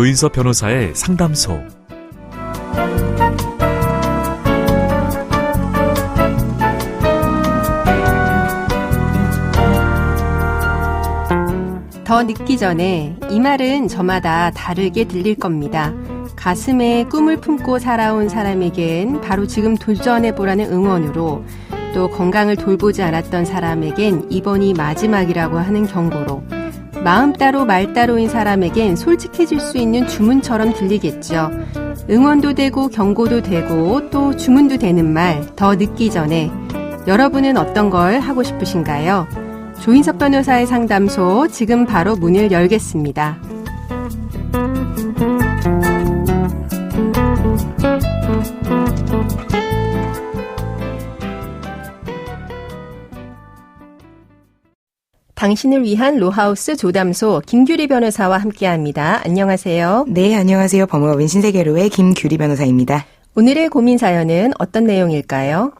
조인서 변호사의 상담소. 더 늦기 전에 이 말은 저마다 다르게 들릴 겁니다. 가슴에 꿈을 품고 살아온 사람에겐 바로 지금 도전해보라는 응원으로 또 건강을 돌보지 않았던 사람에겐 이번이 마지막이라고 하는 경고로 마음 따로 말 따로인 사람에겐 솔직해질 수 있는 주문처럼 들리겠죠. 응원도 되고 경고도 되고 또 주문도 되는 말 더 늦기 전에 여러분은 어떤 걸 하고 싶으신가요? 조인석 변호사의 상담소 지금 바로 문을 열겠습니다. 당신을 위한 로하우스 조담소 김규리 변호사와 함께합니다. 안녕하세요. 네, 안녕하세요. 법무법인 신세계로의 김규리 변호사입니다. 오늘의 고민 사연은 어떤 내용일까요?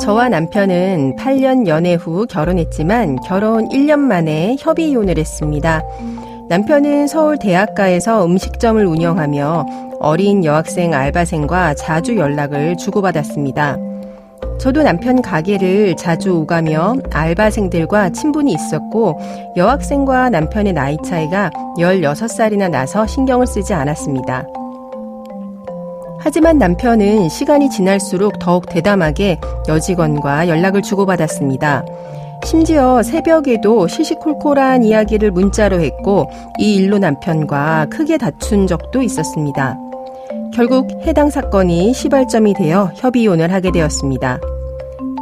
저와 남편은 8년 연애 후 결혼했지만 결혼 1년 만에 협의 이혼을 했습니다. 남편은 서울 대학가에서 음식점을 운영하며 어린 여학생 알바생과 자주 연락을 주고받았습니다. 저도 남편 가게를 자주 오가며 알바생들과 친분이 있었고 여학생과 남편의 나이 차이가 16살이나 나서 신경을 쓰지 않았습니다. 하지만 남편은 시간이 지날수록 더욱 대담하게 여직원과 연락을 주고받았습니다. 심지어 새벽에도 시시콜콜한 이야기를 문자로 했고 이 일로 남편과 크게 다툰 적도 있었습니다. 결국 해당 사건이 시발점이 되어 협의혼을 하게 되었습니다.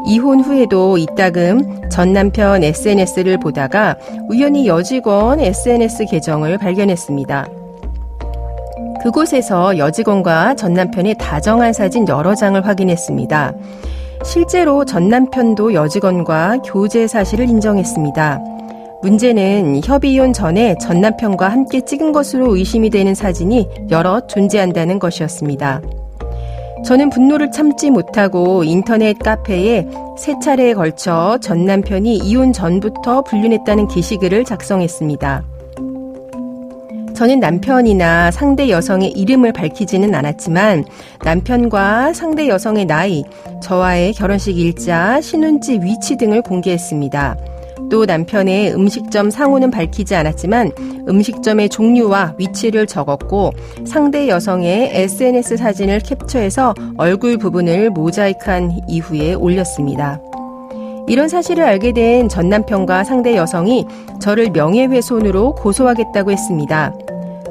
이혼 후에도 이따금 전 남편 SNS를 보다가 우연히 여직원 SNS 계정을 발견했습니다. 그곳에서 여직원과 전 남편의 다정한 사진 여러 장을 확인했습니다. 실제로 전 남편도 여직원과 교제 사실을 인정했습니다. 문제는 협의 이혼 전에 전 남편과 함께 찍은 것으로 의심이 되는 사진이 여러 존재한다는 것이었습니다. 저는 분노를 참지 못하고 인터넷 카페에 세 차례에 걸쳐 전 남편이 이혼 전부터 불륜했다는 게시글을 작성했습니다. 저는 남편이나 상대 여성의 이름을 밝히지는 않았지만 남편과 상대 여성의 나이, 저와의 결혼식 일자, 신혼지 위치 등을 공개했습니다. 또 남편의 음식점 상호는 밝히지 않았지만 음식점의 종류와 위치를 적었고 상대 여성의 SNS 사진을 캡처해서 얼굴 부분을 모자이크한 이후에 올렸습니다. 이런 사실을 알게 된 전 남편과 상대 여성이 저를 명예훼손으로 고소하겠다고 했습니다.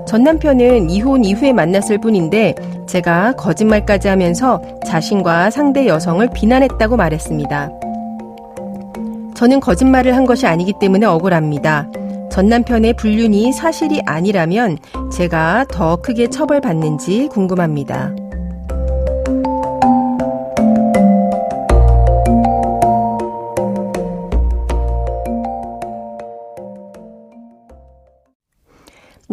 전 남편은 이혼 이후에 만났을 뿐인데 제가 거짓말까지 하면서 자신과 상대 여성을 비난했다고 말했습니다. 저는 거짓말을 한 것이 아니기 때문에 억울합니다. 전 남편의 불륜이 사실이 아니라면 제가 더 크게 처벌받는지 궁금합니다.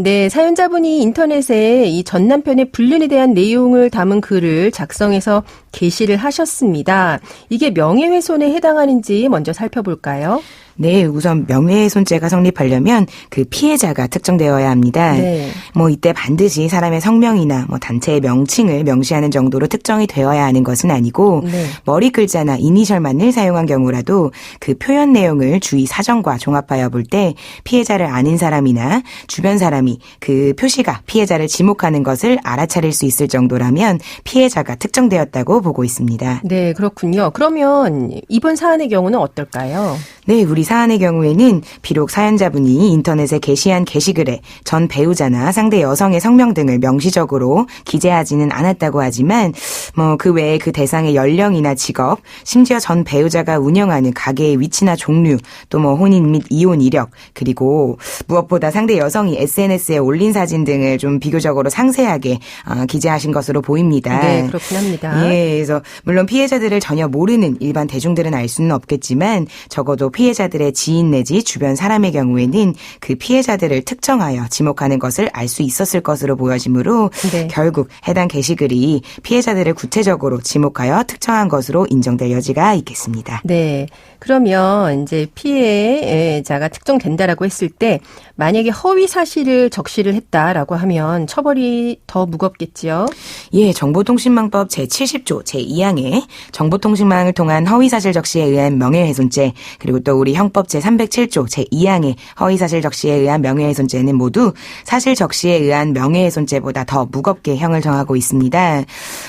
네, 사연자분이 인터넷에 이 전 남편의 불륜에 대한 내용을 담은 글을 작성해서 게시를 하셨습니다. 이게 명예훼손에 해당하는지 먼저 살펴볼까요? 네, 우선 명예훼손죄가 성립하려면 그 피해자가 특정되어야 합니다. 네. 뭐 이때 반드시 사람의 성명이나 뭐 단체의 명칭을 명시하는 정도로 특정이 되어야 하는 것은 아니고 네. 머리 글자나 이니셜만을 사용한 경우라도 그 표현 내용을 주의 사정과 종합하여 볼 때 피해자를 아는 사람이나 주변 사람이 그 표시가 피해자를 지목하는 것을 알아차릴 수 있을 정도라면 피해자가 특정되었다고 보고 있습니다. 네, 그렇군요. 그러면 이번 사안의 경우는 어떨까요? 네, 우리 사안의 경우에는 비록 사연자분이 인터넷에 게시한 게시글에 전 배우자나 상대 여성의 성명 등을 명시적으로 기재하지는 않았다고 하지만 뭐 그 외에 그 대상의 연령이나 직업, 심지어 전 배우자가 운영하는 가게의 위치나 종류, 또 뭐 혼인 및 이혼 이력, 그리고 무엇보다 상대 여성이 SNS에 올린 사진 등을 좀 비교적으로 상세하게 어, 기재하신 것으로 보입니다. 네, 그렇긴 합니다. 예, 그래서 물론 피해자들을 전혀 모르는 일반 대중들은 알 수는 없겠지만 적어도 피해자들 피해자들의 지인 내지 주변 사람의 경우에는 그 피해자들을 특정하여 지목하는 것을 알 수 있었을 것으로 보여지므로 네. 결국 해당 게시글이 피해자들을 구체적으로 지목하여 특정한 것으로 인정될 여지가 있겠습니다. 네. 그러면 이제 피해자가 특정된다라고 했을 때 만약에 허위 사실을 적시를 했다라고 하면 처벌이 더 무겁겠지요? 예, 정보통신망법 제70조 제2항에 정보통신망을 통한 허위 사실 적시에 의한 명예훼손죄 그리고 또 우리 형법 제307조 제2항의 허위 사실 적시에 의한 명예훼손죄는 모두 사실 적시에 의한 명예훼손죄보다 더 무겁게 형을 정하고 있습니다.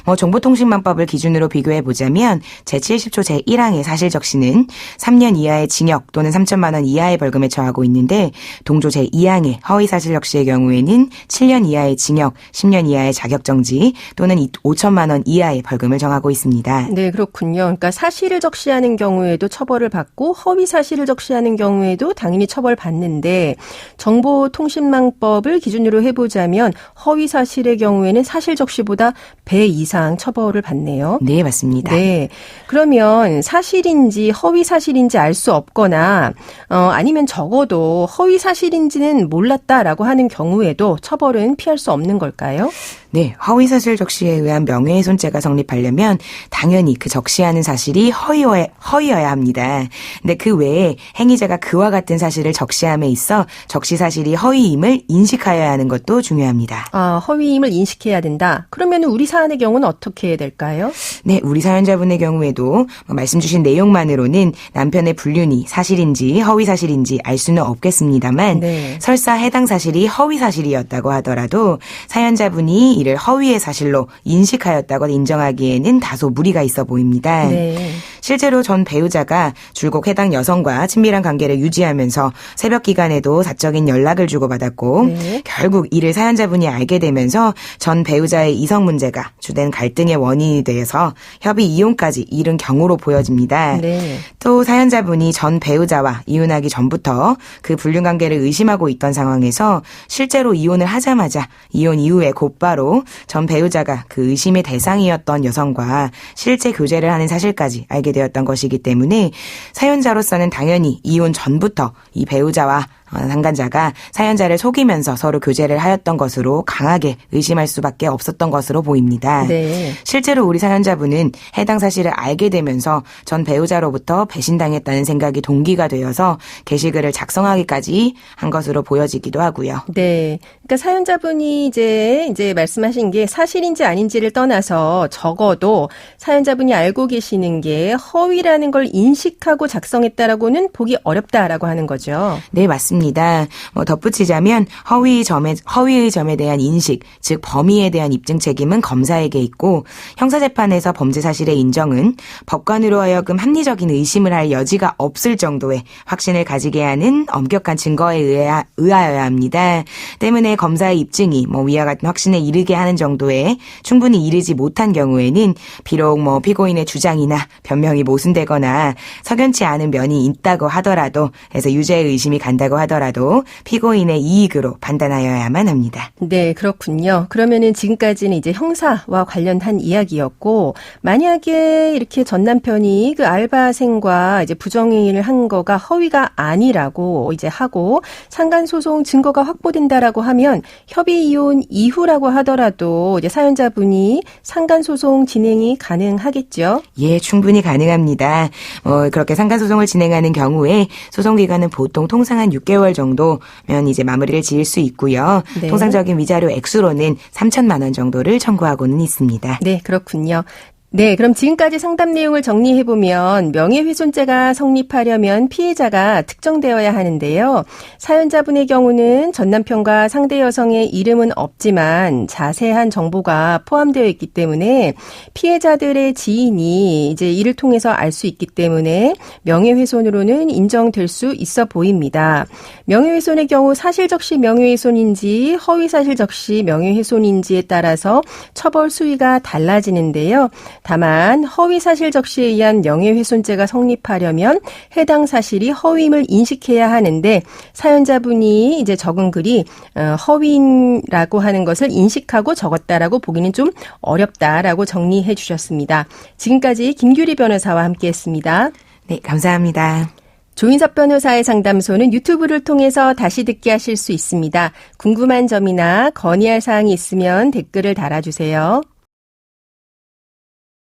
뭐 정보통신망법을 기준으로 비교해 보자면 제70조 제1항의 사실 적시는 3년 이하의 징역 또는 3천만 원 이하의 벌금에 처하고 있는데 동조 제2항의 허위사실 역시의 경우에는 7년 이하의 징역, 10년 이하의 자격정지 또는 5천만 원 이하의 벌금을 정하고 있습니다. 네, 그렇군요. 그러니까 사실을 적시하는 경우에도 처벌을 받고 허위 사실을 적시하는 경우에도 당연히 처벌받는데 정보통신망법을 기준으로 해보자면 허위 사실의 경우에는 사실 적시보다 배 이상 처벌을 받네요. 네, 맞습니다. 네. 그러면 사실인지 허위 사실인지 알 수 없거나 어 아니면 적어도 허위 사실인지는 몰랐다라고 하는 경우에도 처벌은 피할 수 없는 걸까요? 네, 허위 사실 적시에 의한 명예훼손죄가 성립하려면 당연히 그 적시하는 사실이 허위여야, 허위여야 합니다. 근데 그 외에 행위자가 그와 같은 사실을 적시함에 있어 적시 사실이 허위임을 인식하여야 하는 것도 중요합니다. 아, 허위임을 인식해야 된다. 그러면 우리 사안의 경우는 어떻게 해야 될까요? 네, 우리 사연자분의 경우에도 뭐 말씀 주신 내용만으로는 남편의 불륜이 사실인지 허위 사실인지 알 수는 없겠습니다만 네. 설사 해당 사실이 허위 사실이었다고 하더라도 사연자분이 이를 허위의 사실로 인식하였다고 인정하기에는 다소 무리가 있어 보입니다. 네. 실제로 전 배우자가 줄곧 해당 여성과 친밀한 관계를 유지하면서 새벽 기간에도 사적인 연락을 주고받았고 네. 결국 이를 사연자분이 알게 되면서 전 배우자의 이성 문제가 주된 갈등의 원인이 되어서 협의 이혼까지 이른 경우로 보여집니다. 네. 또 사연자분이 전 배우자와 이혼하기 전부터 그 불륜 관계를 의심하고 있던 상황에서 실제로 이혼을 하자마자 이혼 이후에 곧바로 전 배우자가 그 의심의 대상이었던 여성과 실제 교제를 하는 사실까지 알게 되었던 것이기 때문에 사연자로서는 당연히 이혼 전부터 이 배우자와 어, 상간자가 사연자를 속이면서 서로 교제를 하였던 것으로 강하게 의심할 수밖에 없었던 것으로 보입니다. 네. 실제로 우리 사연자분은 해당 사실을 알게 되면서 전 배우자로부터 배신당했다는 생각이 동기가 되어서 게시글을 작성하기까지 한 것으로 보여지기도 하고요. 네. 그러니까 사연자분이 이제 이제 말씀하신 게 사실인지 아닌지를 떠나서 적어도 사연자분이 알고 계시는 게 허위라는 걸 인식하고 작성했다라고는 보기 어렵다라고 하는 거죠. 네, 맞습니다. 있습니다. 뭐 덧붙이자면 허위 점에 허위의 점에 대한 인식, 즉 범위에 대한 입증 책임은 검사에게 있고 형사 재판에서 범죄 사실의 인정은 법관으로 하여금 합리적인 의심을 할 여지가 없을 정도의 확신을 가지게 하는 엄격한 증거에 의하, 의하여야 합니다. 때문에 검사의 입증이 뭐 위와 같은 확신에 이르게 하는 정도에 충분히 이르지 못한 경우에는 비록 뭐 피고인의 주장이나 변명이 모순되거나 석연치 않은 면이 있다고 하더라도 해서 유죄의 의심이 간다고 하더라도 하더라도 피고인의 이익으로 판단하여야만 합니다. 네, 그렇군요. 그러면은 지금까지는 이제 형사와 관련한 이야기였고 만약에 이렇게 전 남편이 그 알바생과 이제 부정행위를 한 거가 허위가 아니라고 이제 하고 상간 소송 증거가 확보된다라고 하면 협의 이혼 이후라고 하더라도 이제 사연자분이 상간 소송 진행이 가능하겠죠? 예, 충분히 가능합니다. 어, 그렇게 상간 소송을 진행하는 경우에 소송 기간은 보통 통상 한 6개월 6개월 정도면 이제 마무리를 지을 수 있고요. 네. 통상적인 위자료 액수로는 3천만 원 정도를 청구하고는 있습니다. 네, 그렇군요. 네, 그럼 지금까지 상담 내용을 정리해보면 명예훼손죄가 성립하려면 피해자가 특정되어야 하는데요. 사연자분의 경우는 전 남편과 상대 여성의 이름은 없지만 자세한 정보가 포함되어 있기 때문에 피해자들의 지인이 이제 이를 통해서 알 수 있기 때문에 명예훼손으로는 인정될 수 있어 보입니다. 명예훼손의 경우 사실적시 명예훼손인지 허위사실적시 명예훼손인지에 따라서 처벌 수위가 달라지는데요. 다만 허위 사실 적시에 의한 명예훼손죄가 성립하려면 해당 사실이 허위임을 인식해야 하는데 사연자분이 이제 적은 글이 어, 허위라고 하는 것을 인식하고 적었다라고 보기는 좀 어렵다라고 정리해 주셨습니다. 지금까지 김규리 변호사와 함께했습니다. 네, 감사합니다. 조인섭 변호사의 상담소는 유튜브를 통해서 다시 듣게 하실 수 있습니다. 궁금한 점이나 건의할 사항이 있으면 댓글을 달아주세요.